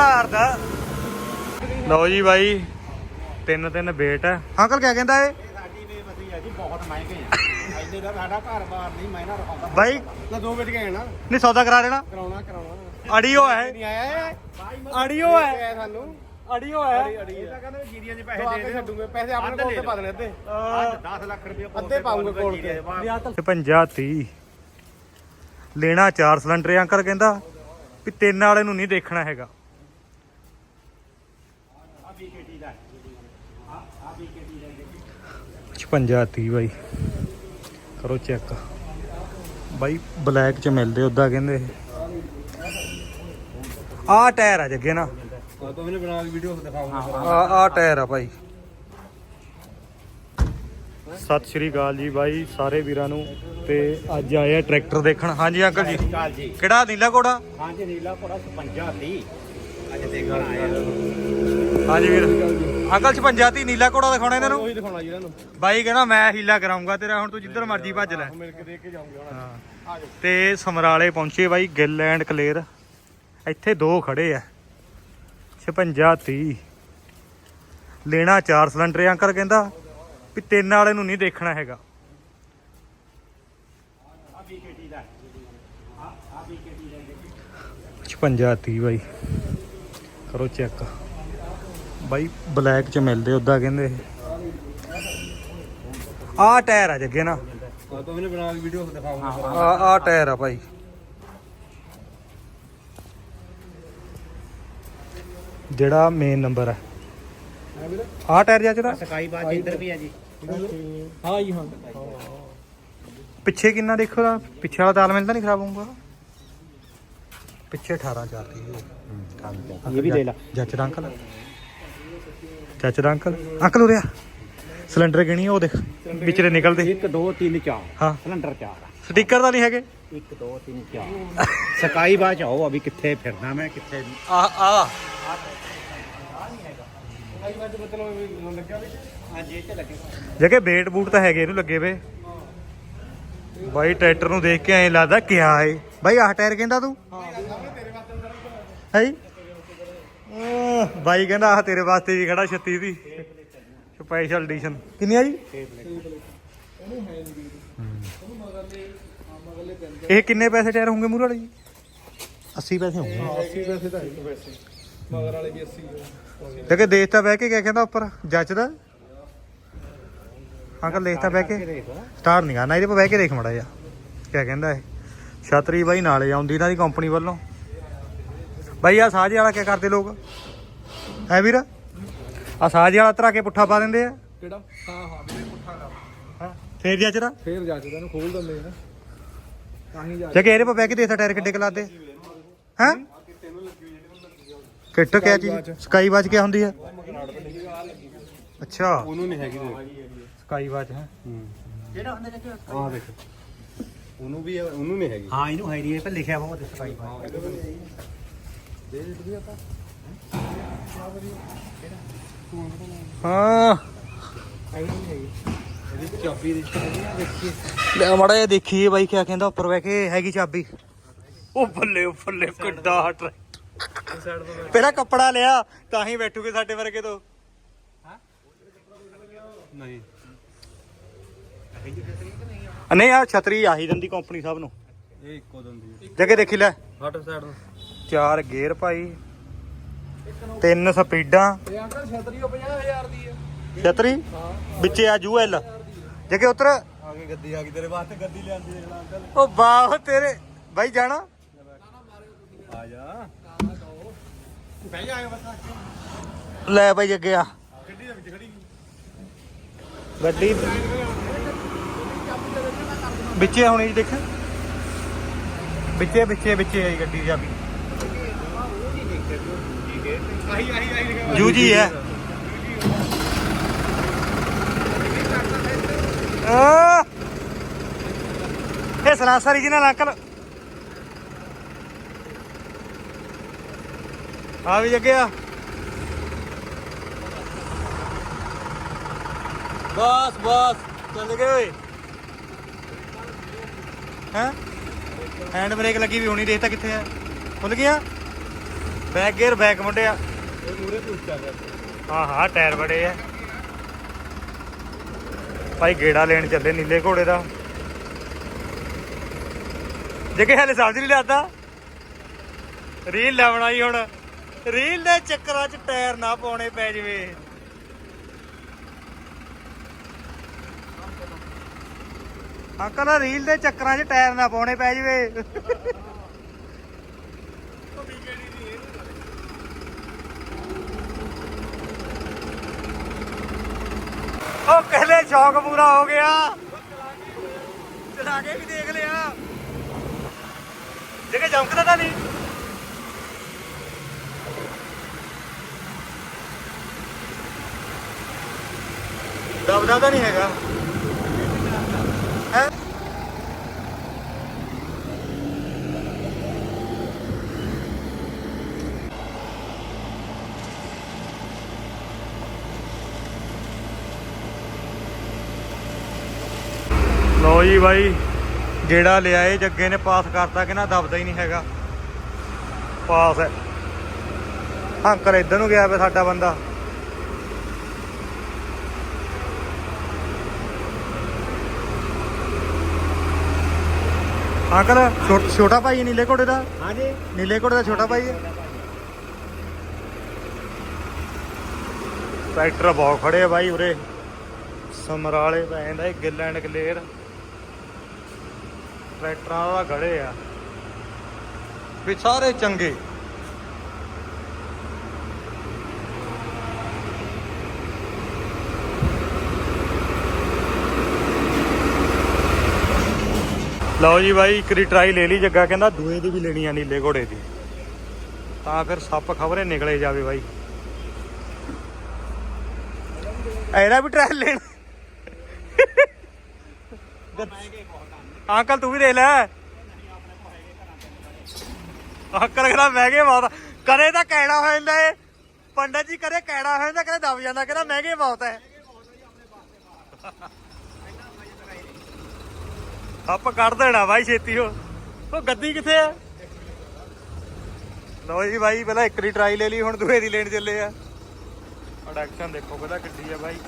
ਮਾਰਦਾ ਲਓ ਜੀ ਬਾਈ ਤਿੰਨ ਤਿੰਨ ਬੇਟ ਹੈ। ਅੰਕਲ ਕਿਆ ਕਹਿੰਦਾ ਏ? ਸਾਡੀ ਬੇਬਸੀ ਆ ਜੀ ਬਹੁਤ ਮਹਿੰਗੇ ਆ। ਇੰਨੇ ਦਾ ਸਾਡਾ ਘਰ-ਬਾਰ ਨਹੀਂ ਮੈਂ ਨਾ ਰਖਾਉਂਦਾ। ਬਾਈ। ਨਾ ਦੋ ਵਜ ਗਏ ਨਾ। ਨਹੀਂ ਸੌਦਾ ਕਰਾ ਦੇਣਾ। ਕਰਾਉਣਾ ਕਰਾਉਣਾ। ਅੜੀਓ ਹੈ। ਨਹੀਂ ਆਇਆ ਇਹ। ਅੜੀਓ ਹੈ। ਸਾਨੂੰ। ਅੜੀਓ ਹੈ। ਅੜੀ ਇਹ ਤਾਂ ਕਹਿੰਦੇ ਜੀਰੀਆਂ 'ਚ ਪੈਸੇ ਦੇ ਦੇ ਦੇ। ਛੱਡੂਗੇ ਪੈਸੇ ਆਪਣੇ ਕੋਲ ਤੇ ਪਾ ਦੇਣੇ ਅੱਧੇ। ਅਹ, 10 ਲੱਖ ਰੁਪਏ ਅੱਧੇ ਪਾਊਂਗੇ ਕੋਲ ਤੇ। ਤੇ 50 30 ਲੈਣਾ ਚਾਰ ਸਿਲੰਡਰ ਹੈ ਅੰਕਲ ਕਹਿੰਦਾ। ਵੀ ਤਿੰਨ ਵਾਲੇ ਨੂੰ ਨਹੀਂ ਦੇਖਣਾ ਹੈਗਾ ਆ ਬੀਕੇਟੀ ਦਾ ਆ ਆ ਬੀਕੇਟੀ ਦਾ 55 30 ਬਾਈ। ਕਰੋ ਚੈੱਕ ਬਾਈ ਬਲੈਕ ਚ ਮਿਲਦੇ ਉਦਾਂ ਕਹਿੰਦੇ ਆਹ ਟਾਇਰ ਆ ਜੱਗੇ ਨਾ। ਆ ਤੋਂ ਮੈਨੇ ਬਣਾ ਕੇ ਵੀਡੀਓ ਦਿਖਾਉਂਗਾ ਆ ਆ ਟਾਇਰ ਆ ਭਾਈ ਸਤਿ ਸ਼੍ਰੀ ਅਕਾਲ ਜੀ ਬਾਈ ਸਾਰੇ ਵੀਰਾਂ ਨੂੰ। ਤੇ ਅੱਜ ਆਏ ਆ ਟਰੈਕਟਰ ਦੇਖਣ। ਹਾਂਜੀ ਅੰਕਲ ਜੀ। ਕਿਹੜਾ ਨੀਲਾ ਕੋੜਾ ਹਾਂਜੀ ਨੀਲਾ ਕੋੜਾ 55 30 ਅੱਜ ਦੇਖਣ ਆਏ ਆ। ਹਾਂਜੀ ਵੀਰ। ਅੰਕਲ 56 ਤੀ ਨੀਲਾ ਕੋੜਾ ਦਿਖਾਉਣਾ ਇਹਨਾਂ ਨੂੰ? ਉਹੀ ਦਿਖਾਉਣਾ ਜੀ ਇਹਨਾਂ ਨੂੰ। ਬਾਈ ਕਹਿੰਦਾ ਮੈਂ ਹੀਲਾ ਕਰਾਉਂਗਾ ਤੇਰਾ ਹੁਣ ਤੂੰ ਜਿੱਧਰ ਮਰਜ਼ੀ ਭੱਜ ਲੈ। ਮਿਲ ਕੇ ਦੇਖ ਕੇ ਜਾਉਂਗੇ ਹੁਣ। ਹਾਂ। ਆ ਜਾਓ। ਤੇ ਸਮਰਾਲੇ ਪਹੁੰਚੇ ਬਾਈ ਗਿੱਲ ਐਂਡ ਕਲੇਰ। ਇੱਥੇ ਦੋ ਖੜੇ ਆ। 56 30 ਲੈਣਾ ਚਾਰ ਸਿਲੰਡਰ ਅੰਕਲ ਕਹਿੰਦਾ ਵੀ ਤਿੰਨ ਵਾਲੇ ਨੂੰ ਨਹੀਂ ਦੇਖਣਾ ਹੈਗਾ। ਆ ਬੀਕੇਟੀ ਦਾ ਆ ਬੀਕੇਟੀ ਦਾ 56 30 ਬਾਈ। ਕਰੋ ਚੈੱਕ। ਬਾਈ ਬਲੈਕ ਚ ਮਿਲਦੇ ਉਦਾਂ ਕਹਿੰਦੇ ਆਹ ਟਾਇਰ ਆ ਜੱਗੇ ਨਾ। ਆ ਤੋਂ ਮੈਨੇ ਬਣਾ ਕੇ ਵੀਡੀਓ ਦਿਖਾਉਂਗਾ ਆ ਆ। ਟਾਇਰ ਆ ਭਾਈ ਜਿਹੜਾ ਮੇਨ ਨੰਬਰ ਹੈ ਆ ਟਾਇਰ ਜੱਜਦਾ ਸਕਾਈ ਬਾਜ ਇੰਦਰ ਵੀ ਆ ਜੀ। ਹਾਂ ਜੀ ਹਾਂ। ਪਿੱਛੇ ਕਿੰਨਾ ਦੇਖੋ ਦਾ ਪਿੱਛੇ ਵਾਲਾ ਤਾਲਮੇਲ ਤਾਂ ਨਹੀਂ ਖਰਾਬ ਹੋਊਗਾ? ਪਿੱਛੇ 18 ਚੱਲਦੀ ਹੈ ਇਹ ਵੀ ਦੇ ਲਾ। ਜੱਜ ਦਾ ਅੰਕਲ ਜੱਜ ਦਾ ਅੰਕਲ? ਅੰਕਲ ਉਰਿਆ ਸਿਲੰਡਰ ਗਿਣੀ ਉਹ ਦੇਖ ਵਿਚਰੇ ਨਿਕਲਦੇ। 1 2 3 4 ਹਾਂ। ਸਿਲੰਡਰ 4 ਸਟicker ਤਾਂ ਨਹੀਂ ਹੈਗੇ। 1 2 3 4 ਸਕਾਈ ਬਾਜ ਆਓ ਅਭੀ ਕਿੱਥੇ ਫਿਰਨਾ ਮੈਂ ਕਿੱਥੇ ਆ ਆ। ਜਗੇ ਬੇਟ ਬੂਟ ਤਾਂ ਹੈਗੇ ਇਹਨੂੰ ਲੱਗੇ ਵੇ। ਬਾਈ ਟਰੈਕਟਰ ਨੂੰ ਦੇਖ ਕੇ ਐਂ ਲੱਗਦਾ ਕਿਆ ਏ। ਬਾਈ ਆਹ ਟਾਇਰ ਕਹਿੰਦਾ ਤੂੰ? ਹੈ। ਬਾਈ ਕਹਿੰਦਾ ਆਹ ਤੇਰੇ ਵਾਸਤੇ ਵੀ ਖੜਾ 36 ਦੀ। Special edition. ਕਿੰਨੀ ਆ ਜੀ ਇਹ ਕਿੰਨੇ ਪੈਸੇ ਟਾਇਰ ਹੋਣਗੇ ਮੂਰੇ ਵਾਲੇ ਜੀ? 80 ਪੈਸੇ ਹੋਣਗੇ। 80 ਪੈਸੇ ਤਾਂ ਇੱਕ ਪੈਸੇ। ਮਗਰ ਵਾਲੇ ਵੀ 80 ਜਗੇ ਦੇਖਤਾ ਬਹਿ ਕੇ ਕਿਆ ਕਹਿੰਦਾ ਉੱਪਰ ਜੱਜਦਾ ਅੰਕਲ ਦੇਖਤਾ ਬਹਿ ਕੇ। ਸਟਾਰ ਨਹੀਂ ਕਰਨਾ ਇਹਦੇ ਪਾ ਬਹਿ ਕੇ ਦੇਖ ਮੜਾ ਜਾ ਕਿਆ ਕਹਿੰਦਾ ਇਹ? ਛਤਰੀ ਬਾਈ ਨਾਲੇ ਆਉਂਦੀ ਇਹਨਾਂ ਦੀ ਕੰਪਨੀ ਵੱਲੋਂ। ਬਾਈ ਆ ਸਾਜ ਵਾਲਾ ਕਿਆ ਕਰਦੇ ਲੋਕ? ਹੈ ਵੀਰ? ਆ ਸਾਜ ਵਾਲਾ ਧਰਾ ਕੇ ਪੁੱਠਾ ਪਾ ਦਿੰਦੇ ਆ। ਕਿਹੜਾ? ਹਾਂ ਹਾਂ ਵੀਰੇ ਪੁੱਠਾ ਕਰ। ਹਾਂ? ਫੇਰ ਜੱਜਦਾ ਫੇਰ ਜਾ ਕੇ ਇਹਨੂੰ ਖੋਲ ਦਿੰਦੇ ਨੇ। ਤਾਂ ਹੀ ਜਾ ਜਗੇ ਇਹਦੇ ਪਾ ਬਹਿ ਕੇ ਦੇਖਤਾ ਟਾਇਰ ਕਿੱਡੇ ਕਲਾਦੇ ਹੈ? ਕਿੱਟ ਕਿਆ ਚੀਜ਼? ਸਕਾਈ ਵਾਚ ਕਿਆ ਹੁੰਦੀ ਹੈ ਅੱਛਾ। ਉਹਨੂੰ ਨਹੀਂ ਹੈਗੀ ਸਕਾਈ ਵਾਚ ਹੈ? ਜਿਹੜਾ ਹੁੰਦਾ ਕਿ ਆ ਦੇਖ। ਉਹਨੂੰ ਵੀ ਉਹਨੂੰ ਨਹੀਂ ਹੈਗੀ। ਹਾਂ ਇਹਨੂੰ ਹੈ ਨਹੀਂ ਇਹ ਪਰ ਲਿਖਿਆ ਬਹੁਤ ਸਕਾਈ ਬਾਜ ਹਾਂ। ਇਹਦੀ ਚਾਬੀ ਦੀ ਦੇਖੀਏ ਲੈ ਮੜਾ ਜਿਹਾ ਦੇਖੀਏ ਬਾਈ ਕਿਆ ਕਹਿੰਦਾ ਉੱਪਰ ਬਹਿ ਕੇ ਹੈਗੀ ਚਾਬੀ। ਉਹ ਬੱਲੇ ਉਹ ਬੱਲੇ ਕਿੱਡਾ ਟਰੈਕਟਰ ਪਹਿਲਾਂ ਕੱਪੜਾ ਲਿਆ ਤਾਂ ਹੀ ਬੈਠੂਗੇ ਸਾਡੇ ਵਰਗੇ ਤੋਂ। ਨਹੀਂ। ਆ ਨਹੀਂ ਆ ਛਤਰੀ ਆਹੀ ਦਿੰਦੀ ਕੰਪਨੀ ਸਭ ਨੂੰ। ਇਹ ਇੱਕੋ ਦੰਦੀ ਜਗੇ ਦੇਖੀ ਲੈ। ਹਟ ਸਾਈਡ ਚਾਰ ਗੇਅਰ ਭਾਈ, ਤਿੰਨ ਸਪੀਡਾਂ। ਇਹ ਅੰਕਲ ਛਤਰੀ? ਉਹ 50000 ਦੀ ਹੈ ਛਤਰੀ ਵਿੱਚੇ ਆ ਜੂਐਲ। ਜਗੇ ਉਤਰ। ਆ ਕੇ ਗੱਡੀ ਆ ਗਈ ਤੇਰੇ ਵਾਸਤੇ ਗੱਡੀ ਲਿਆਂਦੀ ਹੈ ਅੰਕਲ ਉਹ ਵਾਹ, ਤੇਰੇ। ਬਾਈ ਜਾਣਾ। ਆ ਜਾ ਬਹਿ ਜਾ ਬਸ ਲੈ ਬਾਈ ਜੱਗੇ ਆ। ਗੱਡੀ ਦੇ ਵਿੱਚ ਖੜੀ ਗੱਡੀ ਵਿੱਚੇ ਹੋਣੀ ਜੀ, ਦੇਖ। ਵਿੱਚੇ ਵਿੱਚੇ ਵਿੱਚੇ ਆਈ ਗੱਡੀ ਚਾਬੀ। ਆਹੀ ਆਹੀ ਆਹੀ ਲਿਖਿਆ ਜੂ ਜੀ ਹੈ। ਆ। ਇਹ ਸਲਾਸਾ ਰੀਜਨਲ ਅੰਕਲ। ਆ ਵੀ ਜੱਗਿਆ ਬਸ ਬਸ। ਚੱਲ ਗਏ ਓਏ। ਹੈਂ? ਹੈਂਡ ਬ੍ਰੇਕ ਲੱਗੀ ਵੀ ਹੋਣੀ ਦੇਖਤਾ ਕਿੱਥੇ ਆ। ਖੁੱਲ ਗਿਆ? ਬੈਕ ਗੇਅਰ ਬੈਕ ਮੁੰਡਿਆ। ਇਹ ਮੂਰੇ ਪੁੱਛਦਾ ਗਿਆ ਹਾਂ ਹਾਂ, ਟਾਇਰ ਬੜੇ ਆ। ਭਾਈ ਗੇੜਾ ਲੈਣ ਚੱਲੇ ਨੀਲੇ ਘੋੜੇ ਦਾ। ਜੇ ਕਿ ਹਲੇ ਸਮਝ ਨਹੀਂ ਲਿਆਦਾ ਰੀਲ ਲਾਉਣਾ ਹੀ ਹੁਣ। ਰੀਲ ਦੇ ਚੱਕਰਾਂ 'ਚ ਟਾਇਰ ਨਾ ਪਾਉਣੇ ਪੈ ਜਵੇ। ਅੰਕਲ, ਰੀਲ ਦੇ ਚੱਕਰਾਂ 'ਚ ਟਾਇਰ ਨਾ ਪਾਉਣੇ ਪੈ ਜਵੇ। ਉਹ ਕਹਿੰਦੇ ਸ਼ੌਕ ਪੂਰਾ ਹੋ ਗਿਆ। ਚਲਾ ਕੇ ਵੀ ਦੇਖ ਲਿਆ। ਜਗੇ ਚਮਕਦਾ ਤਾਂ ਨਹੀਂ। ਦਬਦਾ ਤਾਂ ਨਹੀਂ ਹੈਗਾ ਹੈ ਲੋ ਜੀ ਬਾਈ ਗੇੜਾ ਲਿਆ ਏ ਜੱਗੇ ਨੇ ਪਾਸ ਕਰਤਾ ਕਿ ਨਾ ਦਬਦਾ ਹੀ ਨਹੀਂ ਹੈਗਾ। ਪਾਸ ਹੈ। ਅੰਕਲ ਇੱਧਰ ਨੂੰ ਗਿਆ ਵੇ ਸਾਡਾ ਬੰਦਾ। ਅੰਕਲ ਛੋਟ- ਭਾਈ ਨੀਲੇ ਘੋੜੇ ਦਾ? ਹਾਂਜੀ। ਨੀਲੇ ਘੋੜੇ ਦਾ ਛੋਟਾ ਭਾਈ ਹੈ? ਟਰੈਕਟਰ ਬਹੁਤ ਖੜੇ ਆ ਬਾਈ ਉਰੇ। ਸਮਰਾਲੇ ਪੈ ਜਾਂਦਾ ਇਹ ਗਿੱਲ ਐਂਡ ਕਲੇਰ। ਟਰੈਕਟਰਾਂ ਦਾ ਗੜੇ ਆ। ਵੀ ਸਾਰੇ ਚੰਗੇ। ਲਓ ਜੀ ਬਾਈ, ਇੱਕ ਦੀ ਟਰਾਈ ਲੈ ਲਈ ਜੱਗਾ, ਕਹਿੰਦਾ ਦੂਏ ਦੀ ਵੀ ਲੈਣੀ ਆ ਨੀਲੇ ਘੋੜੇ ਦੀ। ਤਾਂ ਫਿਰ ਸੱਪ ਖਬਰੇ ਨਿਕਲੇ ਜਾਵੇ ਬਾਈ। ਇਹਦਾ ਵੀ ਟਰਾਈ ਲੈਣਾ। ਅੰਕਲ, ਤੂੰ ਵੀ ਦੇ ਲੈ। ਅੰਕਲ ਕਹਿੰਦਾ ਮਹਿੰਗੇ ਬਹੁਤ ਕਰੇ ਤਾਂ ਕੈੜਾ ਹੋ ਜਾਂਦਾ ਏ ਪੰਡਤ ਜੀ ਕਰੇ ਕੈੜਾ ਹੋ ਜਾਂਦਾ, ਕਰੇ ਦਬ ਜਾਂਦਾ, ਕਹਿੰਦਾ ਮਹਿੰਗੇ ਬਹੁਤ ਹੈ ਆਪ ਕੱਢ ਦੇਣਾ ਬਾਈ ਛੇਤੀ ਹੋ ਉਹ ਗੱਦੀ ਕਿੱਥੇ ਆ? ਲਓ ਜੀ ਬਾਈ, ਪਹਿਲਾਂ ਇੱਕ ਦੀ ਟਰਾਈ ਲੈ ਲਈ, ਹੁਣ ਦੂਏ ਦੀ ਲੈਣ ਚੱਲੇ ਆ। ਪ੍ਰੋਡਕਸ਼ਨ ਦੇਖੋ ਕਿਹਦਾ ਗੱਡੀ ਆ ਬਾਈ।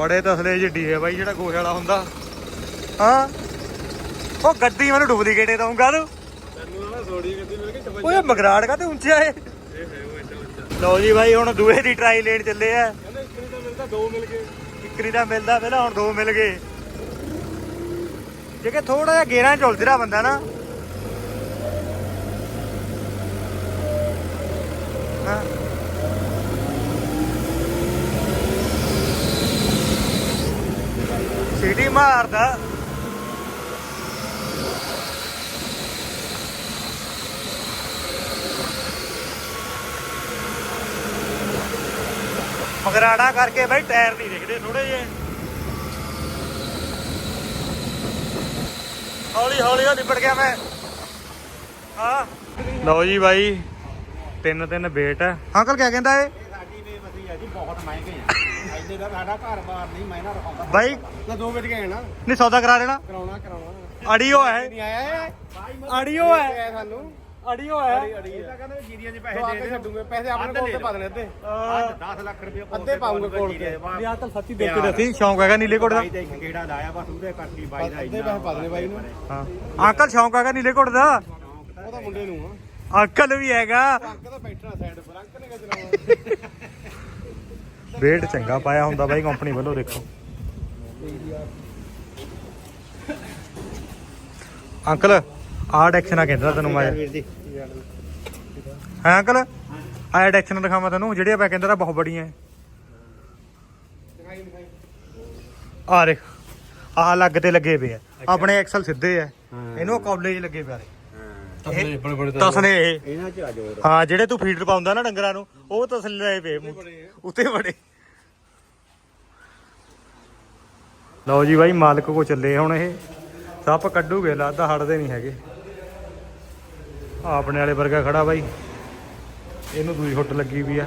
ਬੜੇ ਤਸਲੇ ਜਿੱਡੀ ਹੈ ਬਾਈ ਜਿਹੜਾ ਗੋਹੇ ਵਾਲਾ ਹੁੰਦਾ। ਹਾਂ? ਉਹ ਗੱਡੀ ਮੈਨੂੰ ਡੁਪਲੀਕੇਟ ਦਊਂਗਾ ਤੂੰ ਤੈਨੂੰ ਨਾ ਥੋੜੀ ਗੱਡੀ ਮਿਲ ਗਈ ਚਪਾ ਓਏ ਮਗਰਾੜ ਕਾ ਤੇ ਉੱਚਾ ਏ। ਲਓ ਜੀ ਬਾਈ ਹੁਣ ਦੂਏ ਦੀ ਟਰਾਈ ਲੈਣ ਚੱਲੇ ਆ। ਕਹਿੰਦਾ ਇੱਕ ਨਹੀਂ ਤਾਂ ਮਿਲਦਾ ਦੋ ਮਿਲ ਗਏ। ਇੱਕਰੀ ਦਾ ਮਿਲਦਾ ਪਹਿਲਾਂ ਹੁਣ ਦੋ ਮਿਲ ਗਏ। ਜੇ ਕਿ ਥੋੜਾ ਜਿਹਾ ਗੇਰਾਂ ਚ ਉਲਝਦਾ ਬੰਦਾ ਨਾ। ਹਾਂ। ਸੀਟੀ ਮਾਰਦਾ। ਮਗਰਾੜਾ ਕਰਕੇ ਬਾਈ ਟਾਇਰ ਨਹੀਂ ਦਿਖਦੇ ਥੋੜੇ ਜਿਹੇ। ਹੌਲੀ ਹੌਲੀ ਹੌਲੀ ਨਿਬੜ ਗਿਆ ਮੈਂ। ਹਾਂ। ਲਓ ਜੀ ਬਾਈ ਤਿੰਨ ਤਿੰਨ ਵੇਟ ਹੈ ਅੰਕਲ ਕਿਆ ਕਹਿੰਦਾ ਏ? ਸਾਡੀ ਬੇਬਸੀ ਆ ਜੀ ਬਹੁਤ ਮਹਿੰਗੇ ਆ। ਇੰਨੇ ਦਾ ਸਾਡਾ ਘਰ-ਬਾਰ ਨਹੀਂ ਮੈਂ ਨਾ ਰਖਾਉਂਦਾ ਬਾਈ ਤਾਂ ਦੋ ਵਜ ਗਏ ਨਾ। ਨਹੀਂ ਸੌਦਾ ਕਰਾ ਦੇਣਾ। ਕਰਾਉਣਾ ਕਰਾਉਣਾ। ਅੜੀਓ ਹੈ। ਨਹੀਂ ਆਇਆ ਇਹ। ਅੜੀਓ ਹੈ। ਸਾਨੂੰ। ਅੜੀਓ ਹੈ। ਅੜੀ ਇਹ ਤਾਂ ਕਹਿੰਦੇ ਜੀਰੀਆਂ 'ਚ ਪੈਸੇ ਦੇ ਦੇ। ਛੱਡੂਗੇ ਪੈਸੇ ਆਪਣੇ ਕੋਲ ਤੇ ਪਾ ਦੇਣੇ ਅੱਧੇ। ਅੱਜ 10 ਲੱਖ ਰੁਪਏ ਕੋਲ ਅੱਧੇ ਪਾਊਂਗੇ ਕੋਲ ਤੇ। ਆ ਤਾਂ ਸੱਚੀ ਦੇਖ ਕੇ ਦੱਸੀ ਸ਼ੌਂਕ ਹੈਗਾ ਨੀਲੇ ਕੋਟ ਦਾ। ਬਾਈ ਦਾ ਇੱਕ ਗੇੜਾ ਲਾਇਆ ਬਸ ਉਹਦੇ ਕੱਟੀ ਬਾਈ ਦਾ ਅੱਧੇ ਪੈਸੇ ਪਾ ਦੇਣੇ ਬਾਈ ਨੂੰ। ਹਾਂ। ਅੰਕਲ ਸ਼ੌਂਕ ਹੈਗਾ ਨੀਲੇ ਕੋਟ ਦਾ? ਉਹ ਤਾਂ ਮੁੰਡੇ ਨੂੰ ਆ। ਅੰਕਲ ਵੀ ਹੈਗਾ। ਤਾਂ ਬੈਠਣਾ ਸਾਈਡ ਪਰ ਅੰਕ ਨੇ ਕਿਹਾ ਚਲਾਉਣਾ? ਵੇਟ ਚੰਗਾ ਪਾਇਆ ਹੁੰਦਾ ਬਾਈ ਕੰਪਨੀ ਵੱਲੋਂ ਦੇਖੋ। ਅੰਕਲ ਆਹ ਡੈਕਸ਼ਨਾਂ ਕਹਿੰਦਾ ਤੈਨੂੰ ਮੈਂ। ਹੈ ਅੰਕਲ? ਆਹ ਡੈਕਸ਼ਨ ਦਿਖਾਵਾਂ ਤੈਨੂੰ ਜਿਹੜੀਆਂ ਮੈਂ ਕਹਿੰਦਾ ਬਹੁਤ ਬੜੀਆਂ ਆ ਦੇਖ ਆਹ ਲੱਗ ਤੇ ਲੱਗੇ ਪਏ ਆ ਆਪਣੇ ਐਕਸਲ ਸਿੱਧੇ ਆ ਇਹਨੂੰ ਕਾਲਜ ਲੱਗੇ ਪਏ ਆ ਤਸਲੇ ਬੜੇ ਬੜੇ ਤਸਲੇ। ਇਹ। ਇਹਨਾਂ 'ਚ ਆ ਜੋਰ। ਹਾਂ ਜਿਹੜੇ ਤੂੰ ਫੀਡਰ ਪਾਉਂਦਾ ਨਾ ਡੰਗਰਾਂ ਨੂੰ ਉਹ ਤਸਲੇ ਲਏ ਪਏ ਮੂੰਹ। ਉੱਤੇ ਬੜੇ ਲਓ ਜੀ ਬਾਈ ਮਾਲਕ ਕੋ ਚੱਲੇ ਹੁਣ ਇਹ। ਸੱਪ ਕੱਢੂਗੇ ਲੱਗਦਾ ਹਟਦੇ ਨਹੀਂ ਹੈਗੇ। ਆਹ ਆਪਣੇ ਵਾਲੇ ਵਰਗਾ ਖੜਾ ਬਾਈ। ਇਹਨੂੰ ਦੂਜੀ ਹੁੱਟ ਲੱਗੀ ਵੀ ਆ।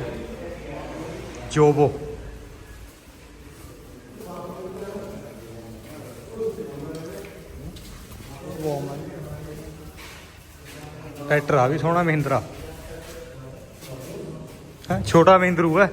ਜੋਬੋ। ਟਰੈਕਟਰ ਆ ਵੀ ਸੋਹਣਾ ਮਹਿੰਦਰਾ। ਹੈ ਛੋਟਾ ਮਹਿੰਦਰੂ ਹੈ।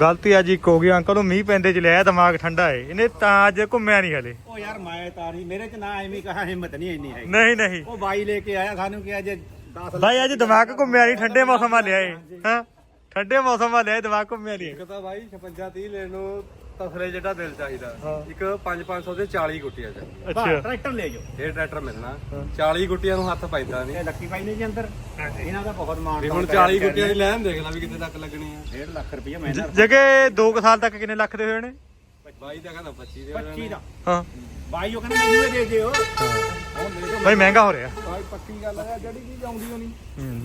ਗਲਤੀ ਅੱਜ ਇੱਕ ਹੋ ਗਈ ਅੰਕਲ ਨੂੰ ਮੀਂਹ ਪੈਂਦੇ ਚ ਲਿਆ ਦਿਮਾਗ ਠੰਡਾ ਏ। ਇਹਨੇ ਤਾਂ ਅੱਜ ਘੁੰਮਿਆ ਨਹੀਂ ਹਲੇ। ਉਹ ਯਾਰ ਮੈਂ ਤਾਰੀ ਮੇਰੇ ਚ ਨਾ ਐਵੇਂ ਕਹਾ ਹਿੰਮਤ ਨਹੀਂ ਇੰਨੀ ਹੈਗੀ। ਨਹੀਂ ਨਹੀਂ। ਉਹ ਬਾਈ ਲੈ ਕੇ ਆਇਆ ਸਾਨੂੰ ਕਿ ਅੱਜ 10 ਬਾਈ ਅੱਜ ਦਿਮਾਗ ਘੁੰਮਿਆ ਨਹੀਂ ਠੰਡੇ ਮੌਸਮ ਆ ਲਿਆ ਏ। ਹਾਂ? ਠੰਡੇ ਮੌਸਮ ਆ ਲਿਆ ਦਿਮਾਗ ਘੁੰਮਿਆ ਨਹੀਂ। ਇੱਕ ਤਾਂ ਬਾਈ 56 30 ਲੈਣ ਨੂੰ ਤਸਲੇ ਜਿਹੜਾ ਦਿਲ ਚਾਹੀਦਾ। ਹਾਂ। ਇੱਕ 5 500 ਦੇ 40 ਗੁੱਟੀਆਂ ਚ। ਅੱਛਾ। ਟਰੈਕਟਰ ਲੈ ਜਾਓ। ਇਹ ਟਰੈਕਟਰ ਮਿਲਣਾ। 40 ਗੁੱਟੀਆਂ ਨੂੰ ਹੱਥ ਪੈਂਦਾ ਨਹੀਂ ਇਹ ਲੱਕੀ ਬਾਈ ਨੇ ਜੀ ਅੰਦਰ। ਇਹਨਾਂ ਦਾ ਬਹੁਤ ਮਾਣ ਵੀ ਹੁਣ 40 ਗੁੱਟੀਆਂ ਦੀ ਲੈਣ ਦੇਖ ਲੈ ਵੀ ਕਿੱਥੇ ਤੱਕ ਲੱਗਣੀ ਆ। 1.5 ਲੱਖ ਰੁਪਏ ਮਹੀਨਾ। ਜਗੇ 2 ਸਾਲ ਤੱਕ ਕਿੰਨੇ ਲੱਖ ਦੇ ਹੋਏ ਨੇ? ਬਾਈ ਦਾ ਕਹਿੰਦਾ 25 ਦੇ 25 ਦਾ। ਹਾਂ। ਬਾਈ ਉਹ ਕਹਿੰਦਾ ਮੈਨੂੰ ਇਹ ਦੇ ਦਿਓ। ਬਾਈ ਮਹਿੰਗਾ ਹੋ ਰਿਹਾ। ਬਾਈ ਪੱਕੀ ਗੱਲ ਆ ਜਿਹੜੀ ਚੀਜ਼ ਆਉਂਦੀ ਹੋਣੀ।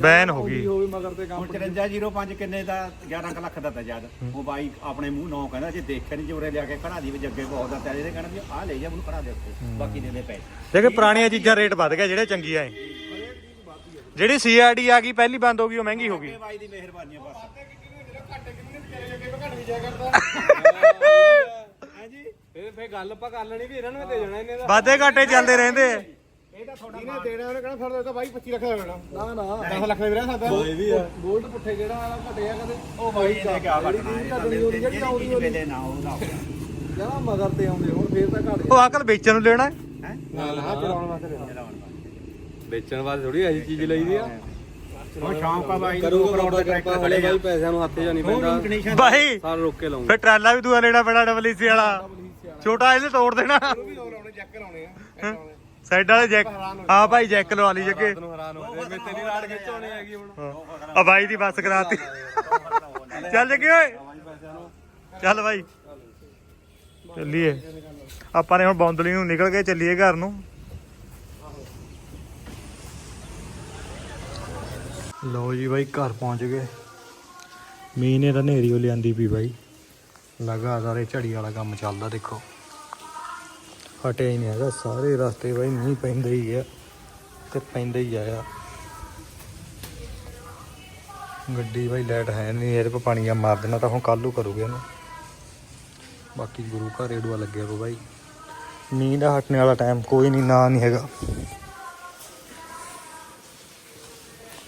ਬੈਨ ਹੋ ਗਈ। ਹੋਵੇ ਮਗਰ ਤੇ ਹੁਣ 5305 ਕਿੰਨੇ ਦਾ? 11 ਕੁ ਲੱਖ ਦਾ ਤਾਂ ਜਦ ਉਹ ਬਾਈ ਆਪਣੇ ਮੂੰਹ ਨੌ ਕਹਿੰਦਾ ਜੇ ਦੇਖਿਆ ਨਹੀਂ ਜੋਰੇ ਲਿਆ ਕੇ ਕਢਾ ਦੀ ਵੀ ਜੱਗੇ ਬਹੁਤ ਦਾ ਤੇ ਇਹਦੇ ਕਹਿੰਦਾ ਵੀ ਆਹ ਲੈ ਜਾ ਮੈਨੂੰ ਕਢਾ ਦੇ ਉੱਤੇ ਬਾਕੀ ਦੇ ਦੇ ਪੈਸੇ। ਜਗੇ ਪੁਰਾਣੀਆਂ ਚੀਜ਼ਾਂ ਰੇਟ ਵੱਧ ਗਿਆ ਜਿਹੜੇ ਚੰਗੀਆਂ ਏ ਜਿਹੜੀ ਸੀਆਰਡੀ ਆ ਗਈ ਪਹਿਲੀ ਬੰਦ ਹੋ ਗਈ ਉਹ ਮਹਿੰਗੀ ਹੋ ਗਈ। ਬਾਈ ਦੀ ਮਿਹਰਬਾਨੀ ਆ ਬਸ। ਫਿਰ ਫੇ ਗੱਲ ਆਪਾਂ ਕਰ ਲੈਣੀ ਵੀ ਇਹਨਾਂ ਨੂੰ ਦੇ ਜਾਣਾ ਇਹਨੇ ਦਾ ਵਾਧੇ ਘਾਟੇ ਚੱਲਦੇ ਰਹਿੰਦੇ। ਆ ਇਹ ਇਹਨੇ ਦੇਣਾ ਉਹਨੇ ਕਹਿੰਦਾ ਫਿਰ ਤਾਂ ਬਾਈ 25 ਲੱਖ ਦਾ ਦੇਣਾ। ਨਾ ਨਾ। 10 ਲੱਖ ਦੇ ਵੀਰੇ ਸਾਡਾ ਬਾਈ ਵੀ ਆ। ਗੋਲਡ ਪੁੱਠੇ ਜਿਹੜਾ ਵਾਲਾ ਘਟਿਆ ਕਦੇ ਉਹ ਬਾਈ ਇਹਨੇ ਕਿਆ ਕਰਨਾ ਜਿਹੜੀ ਆਉਂਦੀ ਉਹਦੀ। ਵੇਲੇ ਨਾ ਉਹਦਾ ਜਨਾ ਮਗਰ ਤੇ ਆਉਂਦੇ ਹੁਣ ਫੇਰ ਤਾਂ ਘਟ ਉਹ ਅਕਲ ਵੇਚਣ ਨੂੰ ਲੈਣਾ ਹੈ। ਨਾਲ ਹਾਂ। ਚਲਾਉਣ ਵਾਸਤੇ ਵੇਚਣ ਵਾਸਤੇ ਥੋੜੀ ਐਸੀ ਚੀਜ਼ ਲਈਦੀ ਆ। ਉਹ ਸ਼ੌਂਕ ਆ ਬਾਈ ਨੂੰ ਕਰੂਗਾ ਕਰੋੜ ਦਾ ਕਰੋੜ ਟਰੈਕਟਰ ਹਲੇ ਖੜੇਗਾ ਬਾਈ ਪੈਸਿਆਂ ਨੂੰ ਹੱਥੇ ਜਾਣੀ ਹੋਮ ਪੈਂਦਾ। ਕੰਡੀਸ਼ਨ ਬਾਈ ਸਾਲ ਰੋਕ ਕੇ ਲਾਉਂਗਾ। ਫਿਰ ਟਰਾਲਾ ਵੀ ਦੂਆ ਲੈਣਾ ਪੈਣਾ ਵਾਲਾ। ਛੋਟਾ ਇਹਨੇ ਤੋੜ ਦੇਣਾ। ਵੀ ਚੈੱਕ ਆ ਸਾਈਡ ਵਾਲੇ ਜੈਕ ਹਾਂ ਭਾਈ ਜੈਕ ਲਵਾ ਲਈ ਜੱਗੇ। ਨੂੰ ਹੈਰਾਨ ਹੋ ਗਏ। ਮੈਂ ਤੇਰੀ ਰਾੜ ਖਿੱਚਾਉਣੀ ਹੈਗੀ ਹੁਣ। ਆ ਬਾਈ ਦੀ ਬੱਸ ਕਰਾਤੀ। ਚੱਲ ਜੱਗੇ ਓਏ। ਚੱਲ ਬਾਈ। ਚੱਲੀਏ। ਆਪਾਂ ਨੇ ਹੁਣ ਬੌਂਦਲੀ ਨੂੰ ਨਿਕਲ ਕੇ ਚੱਲੀਏ ਘਰ ਨੂੰ। ਲਓ ਜੀ ਬਾਈ ਘਰ ਪਹੁੰਚ ਗਏ। ਮੀਂਹ ਨੇ ਤਾਂ ਨੇਰੀ ਉਹ ਲਿਆਂਦੀ ਪਈ ਬਾਈ। ਲਗਾਤਾਰ ਇਹ ਝੜੀ ਵਾਲਾ ਕੰਮ ਚੱਲਦਾ, ਦੇਖੋ। ਹਟਿਆ ਹੀ ਨਹੀਂ ਹੈਗਾ, ਸਾਰੇ ਰਸਤੇ ਬਾਈ ਮੀਂਹ ਪੈਂਦਾ ਹੀ ਆ ਤੇ ਪੈਂਦਾ ਹੀ ਆਇਆ। ਗੱਡੀ ਬਾਈ ਲਾਈਟ ਹੈ ਨਹੀਂ, ਇਹਦੇ ਪਾ ਪਾਣੀ ਆ, ਮਾਰ ਦੇਣਾ ਤਾਂ ਹੁਣ ਕੱਲ੍ਹ ਕਰੂਗੇ ਇਹਨੂੰ। ਬਾਕੀ ਗੁਰੂ ਘਰ ਏਡੂਆ ਲੱਗਿਆ ਕੋ ਬਾਈ। ਮੀਂਹ ਦਾ ਹਟਣੇ ਵਾਲਾ ਟਾਈਮ ਕੋਈ ਨਹੀਂ, ਨਾ ਨਹੀਂ ਹੈਗਾ।